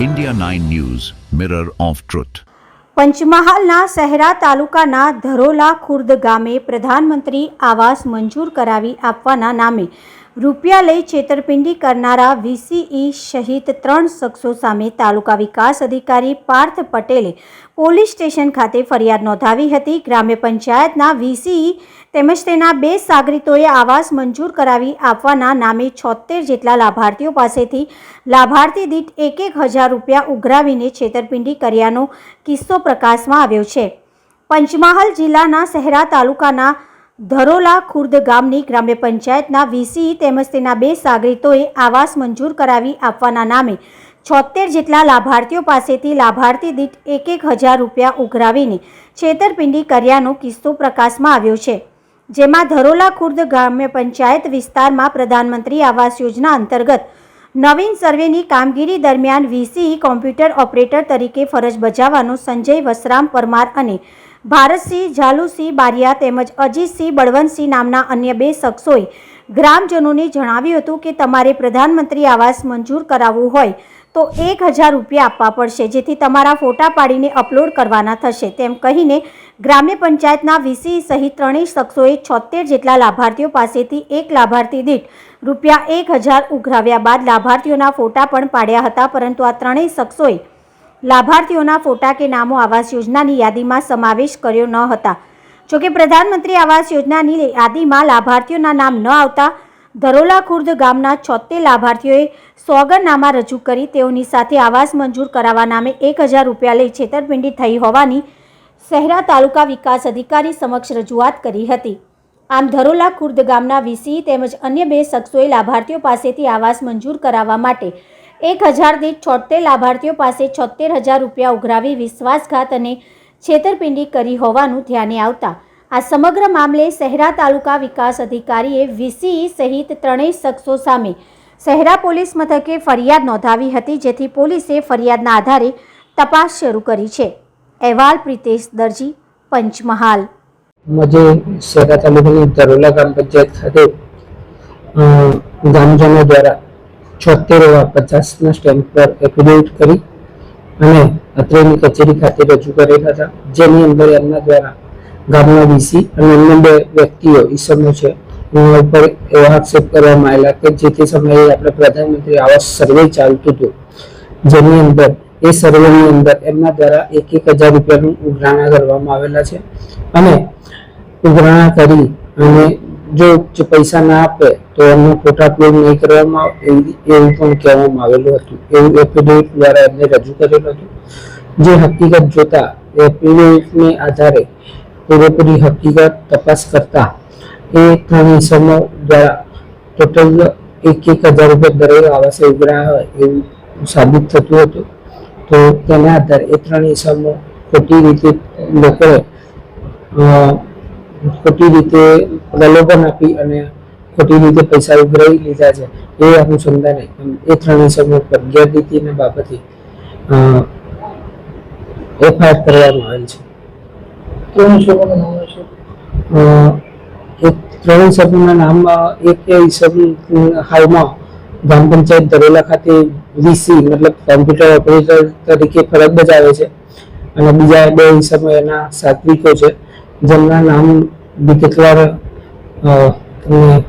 India 9 News, Mirror of Truth. પંચમહાલના શહેરા તાલુકાના ધરોલા ખુર્દ ગામે પ્રધાનમંત્રી આવાસ મંજૂર કરાવી આપવાના નામે રૂપિયા લઈ છેતરપિંડી કરનારા વીસીઈ સહિત ત્રણ શખ્સો સામે તાલુકા વિકાસ અધિકારી પાર્થ પટેલે પોલીસ સ્ટેશન ખાતે ફરિયાદ નોંધાવી હતી. ગ્રામ્ય પંચાયતના વીસીઈ તેમજ તેના બે સાગરીતોએ આવાસ મંજૂર કરાવી આપવાના નામે છોતેર જેટલા લાભાર્થીઓ પાસેથી લાભાર્થી દીઠ એક એક હજાર રૂપિયા ઉઘરાવીને છેતરપિંડી કર્યાનો કિસ્સો પ્રકાશમાં આવ્યો છે. પંચમહાલ જિલ્લાના શહેરા તાલુકાના ધરોલા ખુર્દ ગામની ગ્રામ્ય પંચાયતના વીસી તેમજ તેના બે સાગરીતોએ આવાસ મંજૂર કરાવી આપવાના નામે છોતેર જેટલા લાભાર્થીઓ પાસેથી લાભાર્થી દીઠ એક એક હજાર રૂપિયા ઉઘરાવીને છેતરપિંડી કર્યાનો કિસ્સો પ્રકાશમાં આવ્યો છે. જેમાં ધરોલા ખુર્દ ગ્રામ્ય પંચાયત વિસ્તારમાં પ્રધાનમંત્રી આવાસ યોજના અંતર્ગત નવીન સર્વેની કામગીરી દરમિયાન વીસી કોમ્પ્યુટર ઓપરેટર તરીકે ફરજ બજાવવાનો સંજય વસરામ પરમાર અને ભારતસિંહ, ઝાલુસિંહ બારિયા તેમજ અજીતસિંહ બળવંતસિંહ નામના અન્ય બે શખ્સોએ ગ્રામજનોને જણાવ્યું હતું કે તમારે પ્રધાનમંત્રી આવાસ મંજૂર કરાવવું હોય તો એક હજાર રૂપિયા આપવા પડશે, જેથી તમારા ફોટા પાડીને અપલોડ કરવાના થશે. તેમ કહીને ગ્રામ્ય પંચાયતના વીસી સહિત ત્રણેય શખ્સોએ છોતેર જેટલા લાભાર્થીઓ પાસેથી એક લાભાર્થી દીઠ રૂપિયા એક હજાર ઉઘરાવ્યા બાદ લાભાર્થીઓના ફોટા પણ પાડ્યા હતા, પરંતુ આ ત્રણેય શખ્સોએ લાભાર્થીઓના ફોટા કે નામો આવાસ યોજનાની યાદીમાં સમાવેશ કર્યો ન હતા. જોકે પ્રધાનમંત્રી આવાસ યોજનાની યાદીમાં લાભાર્થીઓના નામ ન આવતા ધરોલા ખુર્દ ગામના છોતેર લાભાર્થીઓએ સોગરનામા રજૂ કરી તેઓની સાથે આવાસ મંજૂર કરાવવા નામે એક હજાર રૂપિયા લઈ છેતરપિંડી થઈ હોવાની શહેરા તાલુકા વિકાસ અધિકારી સમક્ષ રજૂઆત કરી હતી. આમ ધરોલા ખુર્દ ગામના વીસી તેમજ અન્ય બે શખ્સોએ લાભાર્થીઓ પાસેથી આવાસ મંજૂર કરાવવા માટે એક હજાર છોતેર લાભાર્થીઓ પાસે છોતેર હજાર રૂપિયા ઉઘરાવી વિશ્વાસઘાત અને છેતરપિંડી કરી હોવાનું ધ્યાને આવતા. આ સમગ્ર મામલે શહેરા તાલુકા વિકાસ અધિકારીએ વીસીઈ સહિત ત્રણેય શખ્સો સામે શહેરા પોલીસ મથકે ફરિયાદ નોંધાવી હતી, જેથી પોલીસે ફરિયાદના આધારે તપાસ શરૂ કરી છે. અહેવાલ પ્રિતેશ દરજી, પંચમહાલ. મજે શેરા તાલુકાની ધરોલા ગ્રામ પંચાયત ખાતે ગ્રામજનો દ્વારા છોતેર એવા પચાસના સ્ટેમ્પ પર એફિડેવિટ કરી અને અત્રેની કચેરી ખાતે રજૂ કરેલા હતા. જેની અંદર એમના દ્વારા ગામના વીસી અને અન્ય બે વ્યક્તિઓ, ઈસમો છે, એમના ઉપર એવા આક્ષેપ કરવામાં આવેલા કે જે તે સમયે આપણે પ્રધાનમંત્રી આવાસ સર્વે ચાલતું હતું. જેની અંદર, એ સર્વેની અંદર એમના દ્વારા એક એક હજાર રૂપિયાનું ઉઘરાણા કરવામાં આવેલા છે. અને ઉઘરાણા કરી અને જો પૈસા ના આપે, તો એમનો અપલોડ નહીં કરવામાં આવે, એવી- પણ કહેવામાં આવેલું હતું. એવું એફિડેવિટ દ્વારા એમને રજૂ કરેલું હતું. જે હકીકત જોતા એફિડેવિટને આધારે પૂરેપૂરી હકીકત તપાસ કરતા એ ઇસમો દ્વારા ટોટલ એક એક હજાર રૂપિયા દરેક આવાસે ઉઘરાયા એવું સાબિત થતું હતું. તો તેના આધારે એ ત્રણ ઇસમો ખોટી રીતે લોકોએ ખોટી રીતે પ્રલોભન આપી અને ખોટી રીતે પૈસા ઉઘરાવી લીધા છે એ અનુસંધાને એ ત્રણ સમય પર ગેરરીતિના બાબતે એફઆઈઆર કરવામાં આવેલ છે. એક ત્રણેય સભ્યોના નામમાં એક ઈસમ હાલમાં ગ્રામ પંચાયત દરેલા ખાતે વીસી મતલબ કોમ્પ્યુટર ઓપરેટર તરીકે ફરજ બજાવે છે. અને બીજા બે ઈસમો એના સાત્વિકો છે. જેમના નામ બી કેટલા તમને